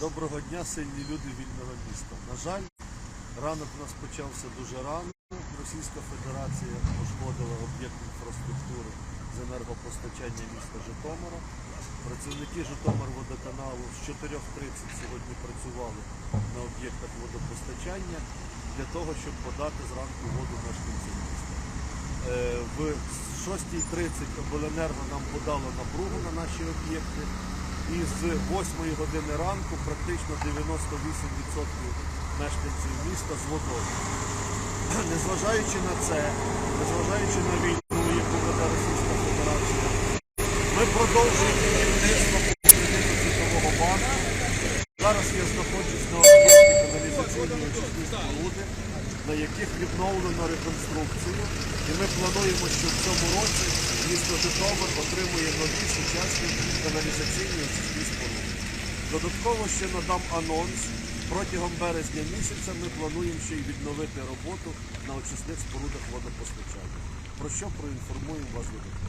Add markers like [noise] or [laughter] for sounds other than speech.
Доброго дня, сильні люди вільного міста. На жаль, ранок у нас почався дуже рано. Російська Федерація пошкодила об'єкт інфраструктури з енергопостачання міста Житомира. Працівники Житомирводоканалу з 4.30 сьогодні працювали на об'єктах водопостачання для того, щоб подати зранку воду мешканцям міста. Е, В 6.30 обленерго нам подало напругу на наші об'єкти. І з 8 години ранку практично 98% мешканців міста з водою. [clears throat] Незважаючи на це, незважаючи на війну, яку веде Російська Федерація, ми продовжуємо будівництво Світового банку. Зараз я знаходжусь на об'єкті каналізаційної очисні споруди, на яких відновлено реконструкцію. І ми плануємо, що в цьому році місто Житомир отримує нові сучасні каналізаційні очисні споруди. Додатково ще надам анонс. Протягом березня місяця ми плануємо ще й відновити роботу на очисних спорудах водопостачання. Про що проінформуємо вас додатково.